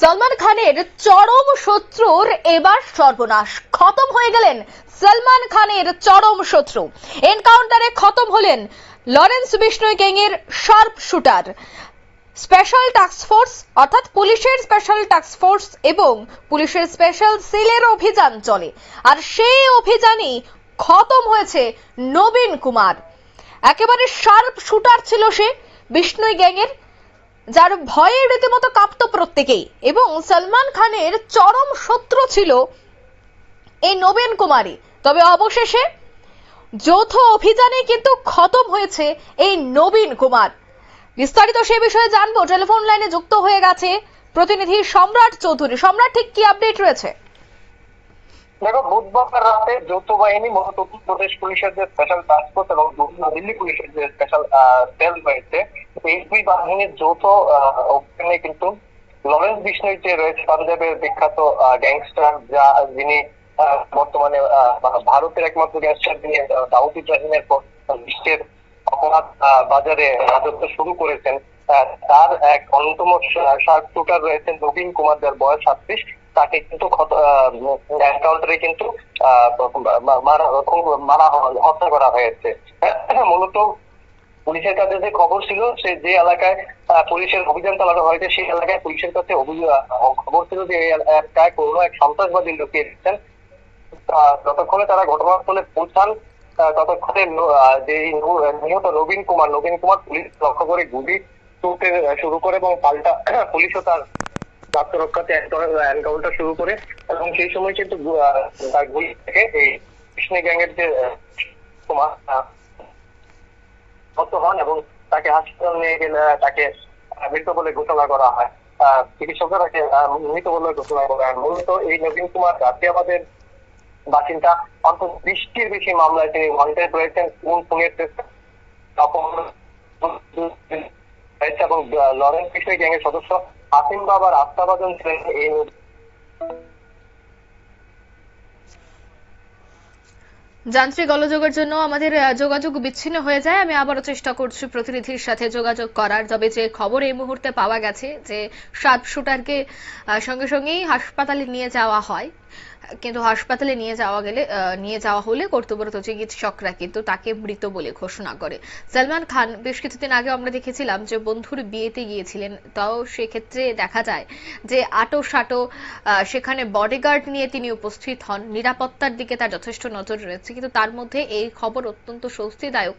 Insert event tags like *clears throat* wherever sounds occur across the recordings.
সলমান খানের চরম শত্রুর এবার সর্বনাশ। খতম হয়ে গেলেন সলমান খানের চরম শত্রু। এনকাউন্টারে খতম হলেন লরেন্স বিষ্ণু গ্যাংয়ের sharp shooter. Special task force, অর্থাৎ পুলিশের স্পেশাল টাস্ক ফোর্স এবং পুলিশের স্পেশাল সেলের অভিযান চলে। আর সেই অভিযানই খতম হয়েছে নবীন কুমার। একেবারে শার্প শুটার ছিল সে, বিষ্ণুই গ্যাংয়ের যার ভয়ে রীতিমতো কাঁপত প্রত্যেকেই। এবং সলমান খানের চরম শত্রু ছিল এই নবীন কুমারী। তবে অবশেষে যৌথ অভিযানে কিন্তু খতম হয়েছে এই নবীন কুমার। বিস্তারিত সে বিষয়ে জানব। টেলিফোন লাইনে যুক্ত হয়ে গেছে প্রতিনিধি সম্রাট চৌধুরী। সম্রাট, ঠিক কি আপডেট রয়েছে? দেখো, বুধবার রাতে যৌথ বাহিনী, মূলত উত্তরপ্রদেশ পুলিশের যে স্পেশাল টাস্ক ফোর্স এবং দিল্লি পুলিশের যে স্পেশাল সেল রয়েছে এই বাহিনীর যৌথ অভিযানে কিন্তু লরেন্স বিষ্ণুই যে রয়েছে পাঞ্জাবের বিখ্যাত গ্যাংস্টার যা যিনি বর্তমানে ভারতের একমাত্র গ্যাংস্টার যিনি দাউদ ইব্রাহিমের পর বিশ্বের অপরাধ বাজারে রাজত্ব শুরু করেছেন তার এক অন্যতম শার্ট শুটার রয়েছেন নবীন কুমার, যার বয়স সাতত্রিশ। তাকে কিন্তু এনকাউন্টারে কিন্তু মারা হত্যা করা হয়েছে। *clears throat* মূলত পুলিশের কাছে যে খবর ছিল সে যে এলাকায় পুলিশের অভিযান চালানো হয়েছে সেই এলাকায় পুলিশের কাছে খবর ছিল যে এলাকায় কোনো এক সন্ত্রাসবাদী লুকিয়ে রেখেছেন আহ, যতক্ষণে তারা ঘটনাস্থলে পৌঁছান। ততক্ষণে যে নিহত নবীন কুমার নবীন কুমার পুলিশ লক্ষ্য করে গুলি ছুটতে শুরু করে এবং পাল্টা *coughs* পুলিশও তার আত্মরক্ষাতে এনকাউন্টার শুরু করে এবং সেই সময় কিন্তু তার গুলি থেকে এই কৃষ্ণ গ্যাংয়ের যে কুমার হন এবং তাকে হাসপাতাল নিয়ে গেলে তাকে মৃত বলে ঘোষণা করা হয়। চিকিৎসকরা তাকে মৃত বলে ঘোষণা করা হয়। মূলত এই নবীন কুমার গাজিয়াবাদের বাসিন্দা, অন্তত বিশটির বেশি মামলায় তিনি ওয়ান্টেড রয়েছেন, কোন খুনের এবং লরেন্স কৃষ্ণ গ্যাংয়ের সদস্য আসিম বাবার আস্থাভাজন ছিলেন এই যান্ত্রিক গোলযোগের জন্য আমাদের যোগাযোগ বিচ্ছিন্ন হয়ে যায়। আমি আবারও চেষ্টা করছি প্রতিনিধির সাথে যোগাযোগ করার, তবে যে খবর এই মুহূর্তে পাওয়া গেছে যে সাত শুটারকে সঙ্গে সঙ্গেই হাসপাতালে নিয়ে যাওয়া হয়। কিন্তু হাসপাতালে নিয়ে যাওয়া গেলে নিয়ে যাওয়া হলে কর্তব্যরত চিকিৎসকরা কিন্তু তাকে মৃত বলে ঘোষণা করে। সালমান খান, বেশ কিছুদিন আগে আমরা দেখেছিলাম যে বন্ধুর বিয়েতে গিয়েছিলেন। তাও সেক্ষেত্রে দেখা যায় যে আটো সাটো সেখানে বডিগার্ড নিয়ে তিনি উপস্থিত হন। নিরাপত্তার দিকে তার যথেষ্ট নজর রয়েছে, কিন্তু তার মধ্যে এই খবর অত্যন্ত স্বস্তিদায়ক।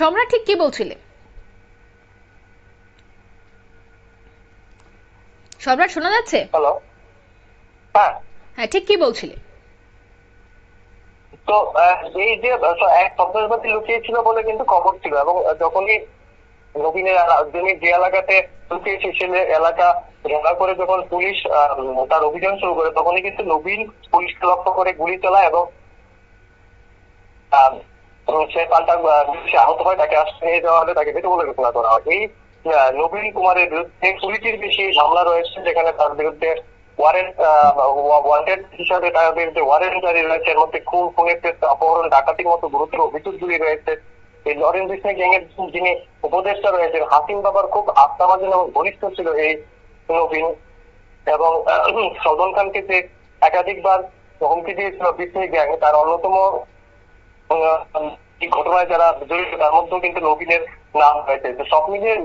সম্রাট ঠিক কি বলছিলেন? সম্রাট, শোনা যাচ্ছে? হ্যালো হ্যাঁ। হ্যাঁ ঠিক কি বলছিলেন তো এই যে এক সন্ত্রাসবাদী লুকিয়েছিল বলে কিন্তু খবর ছিল এবং যখনই নবীনের যিনি যে এলাকাতে লুকিয়েছে, সে এলাকা ঘেরা করে যখন পুলিশ তার অভিযান শুরু করে, তখনই কিন্তু নবীন পুলিশকে লক্ষ্য করে গুলি চালায় এবং সে পাল্টা সে আহত হয়, তাকে হাসপাতালে নিয়ে যাওয়া হলে তাকে মৃত বলে ঘোষণা করা হয়। এই নবীন কুমারের বিরুদ্ধে কুড়িটির বেশি মামলা রয়েছে, যেখানে তার বিরুদ্ধে ওয়ারেন্ট ওয়ান্টেড হিসাবে তার বিরুদ্ধে ওয়ারেন্ট রয়েছে খুন, খুনের অপহরণ, ডাকাতির মতো গুরুতর অভিযোগগুলি রয়েছে। এই লরেন্স বিষ্ণু গ্যাং এর যিনি উপদেষ্টা রয়েছেন হাসিম বাবার খুব আস্থাভাজন এবং ঘনিষ্ঠ ছিল এই নবীন। এবং *clears throat* সলমান খানকে যে একাধিকবার হুমকি দিয়েছিল বিষ্ণু গ্যাং, তার অন্যতম ঘটনায় যারা জড়িত, তার মধ্যেও কিন্তু নবীনের নাম রয়েছে। সব মিলিয়ে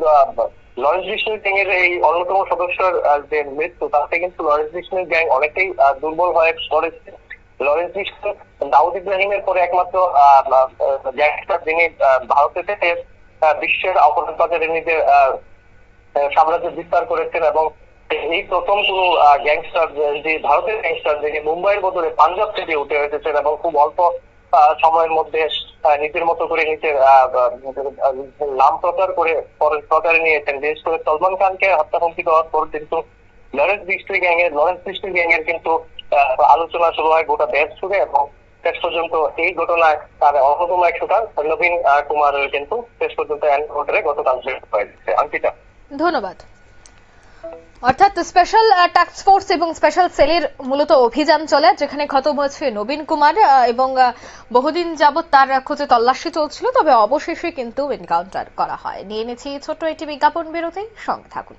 লরেন্স বিষ্ণু গ্যাং এর এই অন্যতম সদস্যের যে মৃত্যু, তাতে কিন্তু লরেন্স বিষ্ণু গ্যাং অনেকেই দুর্বল হয়ে পড়েছে। লরেন্স বিষ্ণু দাউদ ইব্রাহিমের পরে একমাত্র গ্যাংস্টার যিনি ভারতে থেকে বিশ্বের অপরাধ বাজারে নিজের সাম্রাজ্য বিস্তার করেছেন এবং এই প্রথম কোন গ্যাংস্টার যে ভারতের গ্যাংস্টার যিনি মুম্বাইয়ের বদলে পাঞ্জাব থেকে উঠে এসেছেন এবং খুব অল্প সময়ের মধ্যে নিজের মতো করে নিজের নাম প্রচার করে পরে প্রচারে নিয়েছেন। বিশেষ করে সলমান খানকে হত্যা হুমকি দেওয়ার পর কিন্তু লরেন্স বিষ্ণু গ্যাং এর লরেন্স বিষ্ণু গ্যাং এর কিন্তু আলোচনা শুরু হয় গোটা দেশ জুড়ে এবং শেষ পর্যন্ত এই ঘটনায় তার অন্যতম এক শুটার নবীন আহ, কুমারের কিন্তু শেষ পর্যন্ত এনকাউন্টারে গতকাল শেষ হয়েছে অঙ্কিতা ধন্যবাদ। অর্থাৎ স্পেশাল টাস্ক ফোর্স এবং স্পেশাল সেলের মূলত অভিযান চলে, যেখানে খতম হয়েছে নবীন কুমার এবং বহুদিন যাবৎ তার খোঁজে তল্লাশি চলছিল, তবে অবশেষে কিন্তু এনকাউন্টার করা হয়। নিয়ে এনেছি ছোট্ট একটি বিজ্ঞাপন বিরতি, সঙ্গে থাকুন।